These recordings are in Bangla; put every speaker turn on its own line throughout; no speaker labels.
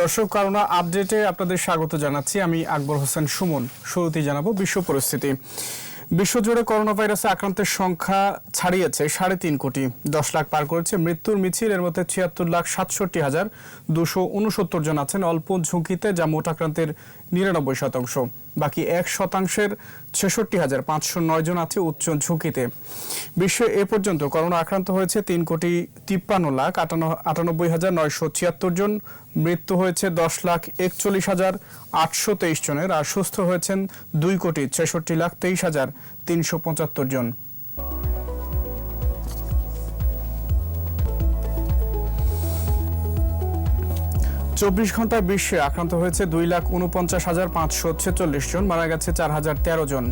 দর্শক, করোনা আপডেটে আপনাদের স্বাগত জানাচ্ছি। আমি আকবর হোসেন সুমন। শুরুতেই জানাব বিশ্ব পরিস্থিতি। বিশ্বজুড়ে করোনা ভাইরাসে আক্রান্তের সংখ্যা ছাড়িয়েছে সাড়ে তিন কোটি। দশ লাখ পার করেছে মৃত্যুর মিছিল, এর মধ্যে ছিয়াত্তর লাখ সাতষট্টি হাজার দুশো উনসত্তর জন আছেন অল্প ঝুঁকিতে, যা মোট আক্রান্তের নিরানব্বই শতাংশ। বাকি এক শতাংশের ছেষট্টি হাজার পাঁচশো নয় জন আছে উচ্চ ঝুঁকিতে। বিশ্বে এ পর্যন্ত করোনা আক্রান্ত হয়েছে তিন কোটি তিপ্পান্ন লাখ আটানব্বই হাজার নয়শো ছিয়াত্তর জন। মৃত্যু হয়েছে দশ লাখ একচল্লিশ হাজার আটশো তেইশ জনের আর সুস্থ হয়েছেন দুই কোটি ছেষট্টি লাখ তেইশ হাজার তিনশো পঁচাত্তর জন। চব্বিশ ঘন্টায় বিশ্বে আক্রান্ত হয়েছে দুই লাখ উনপঞ্চাশ হাজার পাঁচশো ছেচল্লিশ জন, মারা গেছে চার হাজার তেরো জন।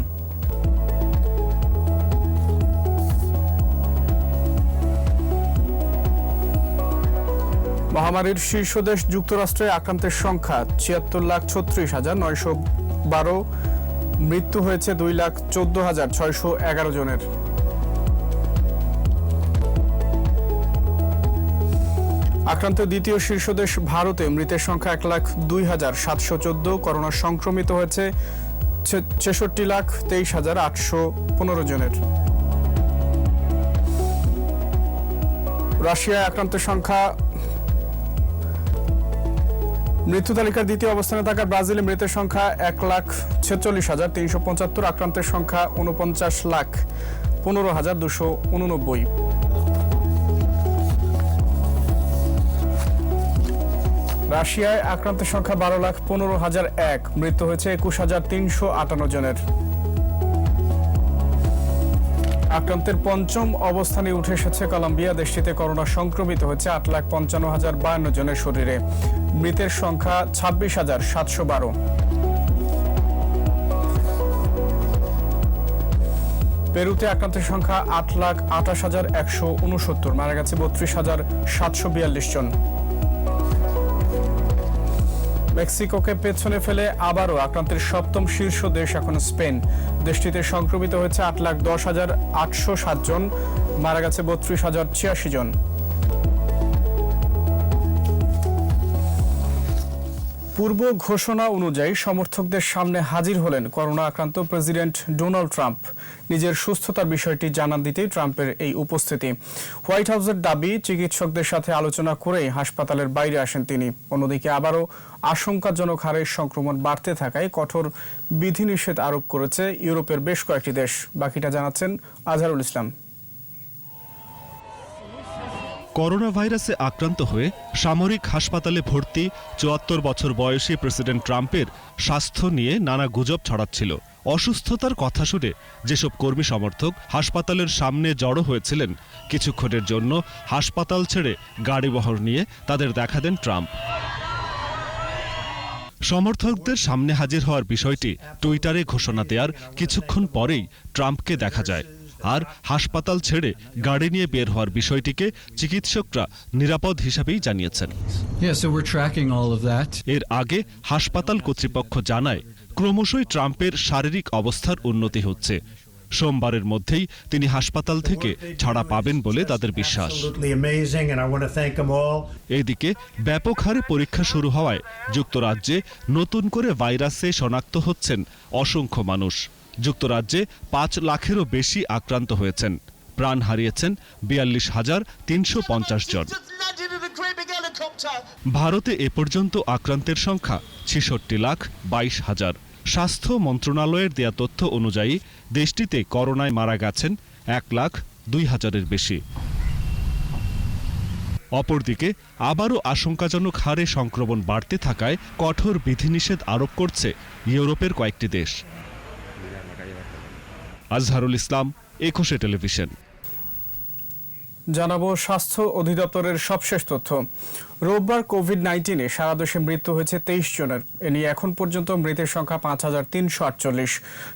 মহামারীর শীর্ষ দেশ যুক্তরাষ্ট্রে আক্রান্তের সংখ্যা, ছিয়াত্তর লাখ ছত্রিশ হাজার নয়শো বারো, মৃত্যু হয়েছে দুই লাখ চোদ্দ হাজার ছয়শো এগারো জনের। আক্রান্ত দ্বিতীয় শীর্ষ দেশ ভারতে মৃতের সংখ্যা এক লাখ দুই হাজার সাতশো চোদ্দ, করোনা সংক্রমিত হয়েছে ছেষট্টি লাখ তেইশ হাজার আটশো পনেরো জনের। রাশিয়ায় আক্রান্তের সংখ্যা মৃত্যু তালিকার দ্বিতীয় অবস্থানে থাকা ব্রাজিলে মৃতের সংখ্যা এক লাখ ছেচল্লিশ হাজার তিনশো পঁচাত্তর, আক্রান্তের সংখ্যা উনপঞ্চাশ লাখ পনেরো হাজার দুশো উননব্বই। রাশিয়ায় আক্রান্তের সংখ্যা বারো লাখ পনেরো হাজার এক। মৃত্যু হয়েছে একুশ হাজার তিনশো আটান্ন জনের। আক্রান্তের পঞ্চম অবস্থানে উঠে এসেছে কলম্বিয়া। দেশটিতে করোনা সংক্রমিত হয়েছে আট লাখ পঞ্চান্ন হাজার বায়ান্ন জনের শরীরে। মৃতের সংখ্যা ছাব্বিশ হাজার সাতশো বারো। পেরুতে আক্রান্তের সংখ্যা আট লাখ আঠাশ হাজার একশো উনসত্তর। মারা গেছে বত্রিশ হাজার সাতশো বিয়াল্লিশ জন। মেক্সিকোকে পেছনে ফেলে আবারও আক্রান্তের সপ্তম শীর্ষ দেশ এখন স্পেন। দেশটিতে সংক্রমিত হয়েছে আট লাখ দশ হাজার আটশো সাতজন মারা গেছে বত্রিশ হাজার ছিয়াশি জন। পূর্ব ঘোষণা অনুযায়ী সমর্থকদের সামনে হাজির হলেন করোনা আক্রান্ত প্রেসিডেন্ট ডোনাল্ড ট্রাম্প। নিজের সুস্থতার বিষয়টি জানান দিতেই ট্রাম্পের এই উপস্থিতি। হোয়াইট হাউসের দাবি, চিকিৎসকদের সাথে আলোচনা করেই হাসপাতালের বাইরে আসেন তিনি। অন্যদিকে আবারও আশঙ্কাজনক হারে সংক্রমণ বাড়তে থাকায় কঠোর বিধিনিষেধ আরোপ করেছে ইউরোপের বেশ কয়েকটি দেশ। বাকিটা জানাচ্ছেন আজহারুল ইসলাম।
করোনা ভাইরাসে আক্রান্ত হয়ে সামরিক হাসপাতালে ভর্তি চুয়াত্তর বছর বয়সী প্রেসিডেন্ট ট্রাম্পের স্বাস্থ্য নিয়ে নানা গুজব ছড়াচ্ছিল। অসুস্থতার কথা শুনে যেসব কর্মী সমর্থক হাসপাতালের সামনে জড়ো হয়েছিলেন, কিছুক্ষণের জন্য হাসপাতাল ছেড়ে গাড়িবহর নিয়ে তাদের দেখা দেন ট্রাম্প। সমর্থকদের সামনে হাজির হওয়ার বিষয়টি টুইটারে ঘোষণা দেওয়ার কিছুক্ষণ পরেই ট্রাম্পকে দেখা যায়। আর হাসপাতাল ছেড়ে গাড়ি নিয়ে বের হওয়ার বিষয়টিকে চিকিৎসকরা নিরাপদ হিসাবেই জানিয়েছেন. এর আগে হাসপাতাল কর্তৃপক্ষ জানায় ক্রমশই ট্রাম্পের শারীরিক অবস্থার উন্নতি হচ্ছে সোমবারের মধ্যেই তিনি হাসপাতাল থেকে ছাড়া পাবেন বলে তাদের বিশ্বাস. এদিকে ব্যাপক হারে পরীক্ষা শুরু হওয়ায় যুক্তরাজ্যে নতুন করে ভাইরাসে শনাক্ত হচ্ছেন অসংখ্য মানুষ যুক্তরাজ্যে পাঁচ লাখেরও বেশি আক্রান্ত হয়েছেন। প্রাণ হারিয়েছেন বিয়াল্লিশ হাজার তিনশো পঞ্চাশ জন. ভারতে এ পর্যন্ত আক্রান্তের সংখ্যা ছেষট্টি লাখ বাইশ হাজার। স্বাস্থ্য মন্ত্রণালয়ের দেয়া তথ্য অনুযায়ী দেশটিতে করোনায় মারা গেছেন এক লাখ দুই হাজারের বেশি। অপরদিকে, আবারও আশঙ্কাজনক হারে সংক্রমণ বাড়তে থাকায় কঠোর বিধিনিষেধ আরোপ করছে ইউরোপের কয়েকটি দেশ। আজহারুল ইসলাম, একুশে টেলিভিশন।
জানাব স্বাস্থ্য অধিদপ্তরের সবশেষ তথ্য। রোববার কোভিড নাইন্টিনে সারা দেশে মৃত্যু হয়েছে তেইশ জনের। এ নিয়ে এখন পর্যন্ত মৃতের সংখ্যা পাঁচ হাজার তিনশো আটচল্লিশ।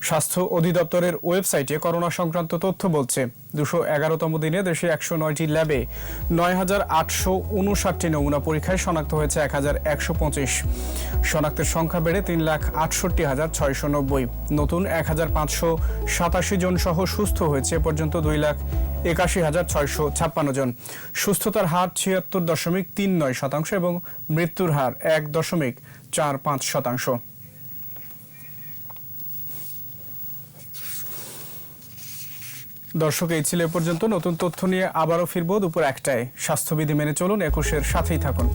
স্বাস্থ্য অধিদপ্তরের ওয়েবসাইটে করোনা সংক্রান্ত তথ্য বলছে। দুশো এগারোতম দিনে দেশে একশো নয়টি ল্যাবে নয় হাজার আটশো উনষাটটি নমুনা পরীক্ষায় শনাক্ত হয়েছে এক হাজার একশো পঁচিশ। শনাক্তের সংখ্যা বেড়ে তিন লাখ আটষট্টি হাজার ছয়শো নব্বই। নতুন এক হাজার পাঁচশো সাতাশি জন সহ সুস্থ হয়েছে পর্যন্ত দুই লাখ একাশি হাজার ছয়শো ছাপ্পান্ন জন। সুস্থতার হার ছিয়াত্তর দশমিক তিন নয় শতাংশ এবং মৃত্যুর হার এক দশমিক চার পাঁচ শতাংশ। দর্শক, এই ছিল পর্যন্ত। নতুন তথ্য নিয়ে আবারও ফিরবো দুপুর একটায়। স্বাস্থ্যবিধি মেনে চলুন, একুশের সাথেই থাকুন।